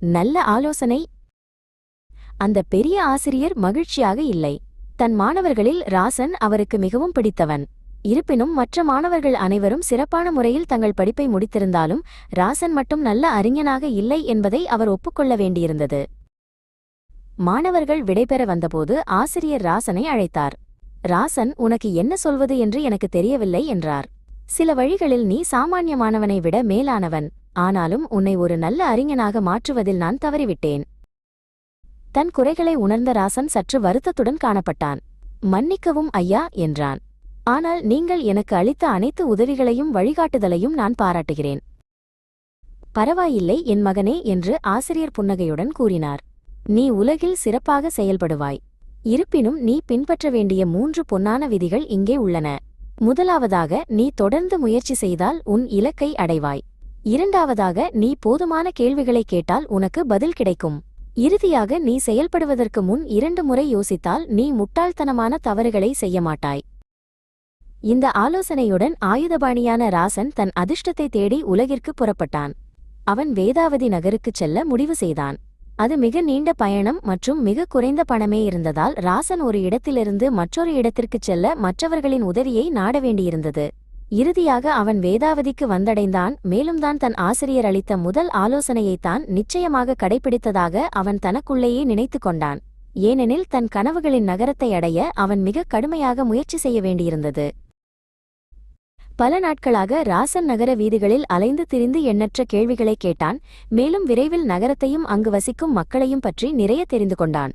நல்ல ஆலோசனை. அந்த பெரிய ஆசிரியர் மகிழ்ச்சியாக இல்லை. தன் மாணவர்களில் ராசன் அவருக்கு மிகவும் பிடித்தவன். இருப்பினும் மற்ற மாணவர்கள் அனைவரும் சிறப்பான முறையில் தங்கள் படிப்பை முடித்திருந்தாலும் ராசன் மட்டும் நல்ல அறிஞனாக இல்லை என்பதை அவர் ஒப்புக்கொள்ள வேண்டியிருந்தது. மாணவர்கள் விடைபெற வந்தபோது ஆசிரியர் ராசனை அழைத்தார். ராசன் உனக்கு என்ன சொல்வது என்று எனக்கு தெரியவில்லை என்றார். சில வழிகளில் நீ சாமானியமானவனை விட மேலானவன். ஆனாலும் உன்னை ஒரு நல்ல அறிஞனாக மாற்றுவதில் நான் தவறிவிட்டேன். தன் குறைகளை உணர்ந்த ராசன் சற்று வருத்தத்துடன் காணப்பட்டான். மன்னிக்கவும் ஐயா என்றான். ஆனால் நீங்கள் எனக்கு அளித்த அனைத்து உதவிகளையும் வழிகாட்டுதலையும் நான் பாராட்டுகிறேன். பரவாயில்லை என் மகனே என்று ஆசிரியர் புன்னகையுடன் கூறினார். நீ உலகில் சிறப்பாக செயல்படுவாய். இருப்பினும் நீ பின்பற்ற வேண்டிய மூன்று பொன்னான விதிகள் இங்கே உள்ளன. முதலாவதாக நீ தொடர்ந்து முயற்சி செய்தால் உன் இலக்கை அடைவாய். இரண்டாவதாக நீ போதுமான கேள்விகளை கேட்டால் உனக்கு பதில் கிடைக்கும். இறுதியாக நீ செயல்படுவதற்கு முன் இரண்டு முறை யோசித்தால் நீ முட்டாள்தனமான தவறுகளை செய்ய மாட்டாய். இந்த ஆலோசனையுடன் ஆயுதபாணியான ராசன் தன் அதிர்ஷ்டத்தை தேடி உலகிற்கு புறப்பட்டான். அவன் வேதாவதி நகருக்குச் செல்ல முடிவு செய்தான். அது மிக நீண்ட பயணம் மற்றும் மிக குறைந்த பணமே இருந்ததால் ராசன் ஒரு இடத்திலிருந்து மற்றொரு இடத்திற்குச் செல்ல மற்றவர்களின் உதவியை நாட வேண்டியிருந்தது. இறுதியாக அவன் வேதாவதிக்கு வந்தடைந்தான். மேலும் தான் தன் ஆசிரியர் அளித்த முதல் ஆலோசனையைத்தான் நிச்சயமாக கடைபிடித்ததாக அவன் தனக்குள்ளேயே நினைத்து கொண்டான். ஏனெனில் தன் கனவுகளின் நகரத்தை அடைய அவன் மிக கடுமையாக முயற்சி செய்ய வேண்டியிருந்தது. பல நாட்களாக ராசன் நகர வீதிகளில் அலைந்து திரிந்து எண்ணற்ற கேள்விகளை கேட்டான். மேலும் விரைவில் நகரத்தையும் அங்கு வசிக்கும் மக்களையும் பற்றி நிறைய தெரிந்து கொண்டான்.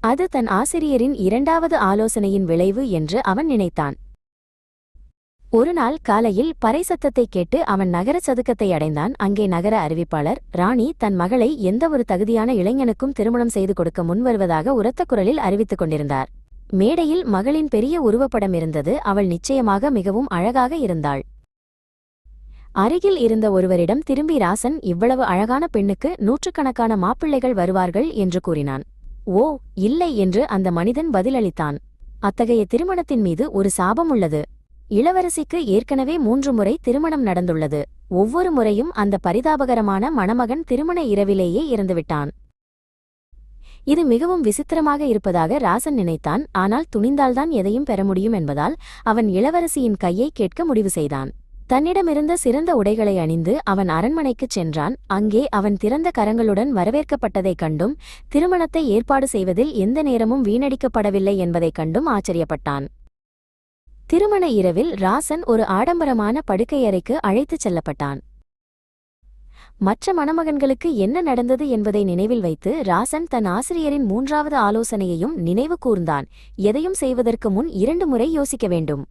அது தன் ஆசிரியரின் இரண்டாவது ஆலோசனையின் விளைவு என்று அவன் நினைத்தான். ஒருநாள் காலையில் பறை சத்தத்தை கேட்டு அவன் நகர சதுக்கத்தை அடைந்தான். அங்கே நகர அறிவிப்பாளர் ராணி தன் மகளை எந்தவொரு தகுதியான இளைஞனுக்கும் திருமணம் செய்து கொடுக்க முன்வருவதாக உரத்த குரலில் அறிவித்துக் கொண்டிருந்தார். மேடையில் மகளின் பெரிய உருவப்படம் இருந்தது. அவள் நிச்சயமாக மிகவும் அழகாக இருந்தாள். அருகில் இருந்த ஒருவரிடம் திரும்பி ராசன் இவ்வளவு அழகான பெண்ணுக்கு நூற்றுக்கணக்கான மாப்பிள்ளைகள் வருவார்கள் என்று கூறினான். ஓ இல்லை என்று அந்த மனிதன் பதிலளித்தான். அத்தகைய திருமணத்தின் மீது ஒரு சாபம் உள்ளது. இளவரசிக்கு ஏற்கனவே மூன்று முறை திருமணம் நடந்துள்ளது. ஒவ்வொரு முறையும் அந்த பரிதாபகரமான மணமகன் திருமண இரவிலேயே இறந்துவிட்டான். இது மிகவும் விசித்திரமாக இருப்பதாக ராசன் நினைத்தான். ஆனால் துணிந்தால்தான் எதையும் பெற முடியும் என்பதால் அவன் இளவரசியின் கையை கேட்க முடிவு செய்தான். தன்னிடமிருந்த சிறந்த உடைகளை அணிந்து அவன் அரண்மனைக்குச் சென்றான். அங்கே அவன் திறந்த கரங்களுடன் வரவேற்கப்பட்டதைக் கண்டும் திருமணத்தை ஏற்பாடு செய்வதில் எந்த நேரமும் வீணடிக்கப்படவில்லை என்பதைக் கண்டும் ஆச்சரியப்பட்டான். திருமண இரவில் ராசன் ஒரு ஆடம்பரமான படுக்கையறைக்கு அழைத்துச் செல்லப்பட்டான். மற்ற மணமகன்களுக்கு என்ன நடந்தது என்பதை நினைவில் வைத்து ராசன் தன் ஆசிரியரின் மூன்றாவது ஆலோசனையையும் நினைவு கூர்ந்தான். எதையும் செய்வதற்கு முன் இரண்டு முறை யோசிக்க வேண்டும்.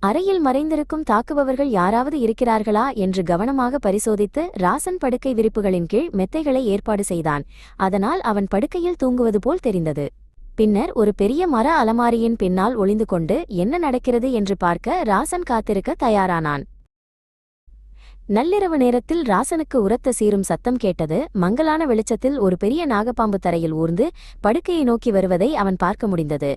அறையில் மறைந்திருக்கும் தாக்குபவர்கள் யாராவது இருக்கிறார்களா என்று கவனமாக பரிசோதித்து ராசன் படுக்கை விரிப்புகளின் கீழ் மெத்தைகளை ஏற்பாடு செய்தான். அதனால் அவன் படுக்கையில் தூங்குவது போல் தெரிந்தது. பின்னர் ஒரு பெரிய மர அலமாரியின் பின்னால் ஒளிந்து கொண்டு என்ன நடக்கிறது என்று பார்க்க ராசன் காத்திருக்க தயாரானான். நள்ளிரவு நேரத்தில் ராசனுக்கு உரத்த சீரும் சத்தம் கேட்டது மங்கலான வெளிச்சத்தில் ஒரு பெரிய நாகப்பாம்பு தரையில் ஊர்ந்து படுக்கையை நோக்கி வருவதை அவன் பார்க்க முடிந்தது.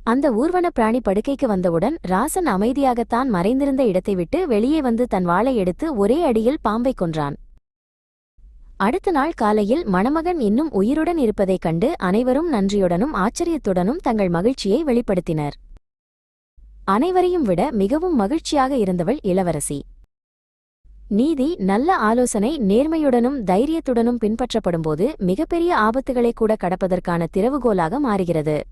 அந்த ஊர்வன பிராணி படுக்கைக்கு வந்தவுடன் ராசன் அமைதியாகத்தான் மறைந்திருந்த இடத்தை விட்டு வெளியே வந்து தன் வாளை எடுத்து ஒரே அடியில் பாம்பை கொன்றான். அடுத்த நாள் காலையில் மணமகன் இன்னும் உயிருடன் இருப்பதைக் கண்டு அனைவரும் நன்றியுடனும் ஆச்சரியத்துடனும் தங்கள் மகிழ்ச்சியை வெளிப்படுத்தினர். அனைவரையும் விட மிகவும் மகிழ்ச்சியாக இருந்தவள் இளவரசி. நீதி நல்ல ஆலோசனை நேர்மையுடனும் தைரியத்துடனும் பின்பற்றப்படும்போது மிகப்பெரிய ஆபத்துகளை கூட கடப்பதற்கான திறவுகோலாக மாறுகிறது.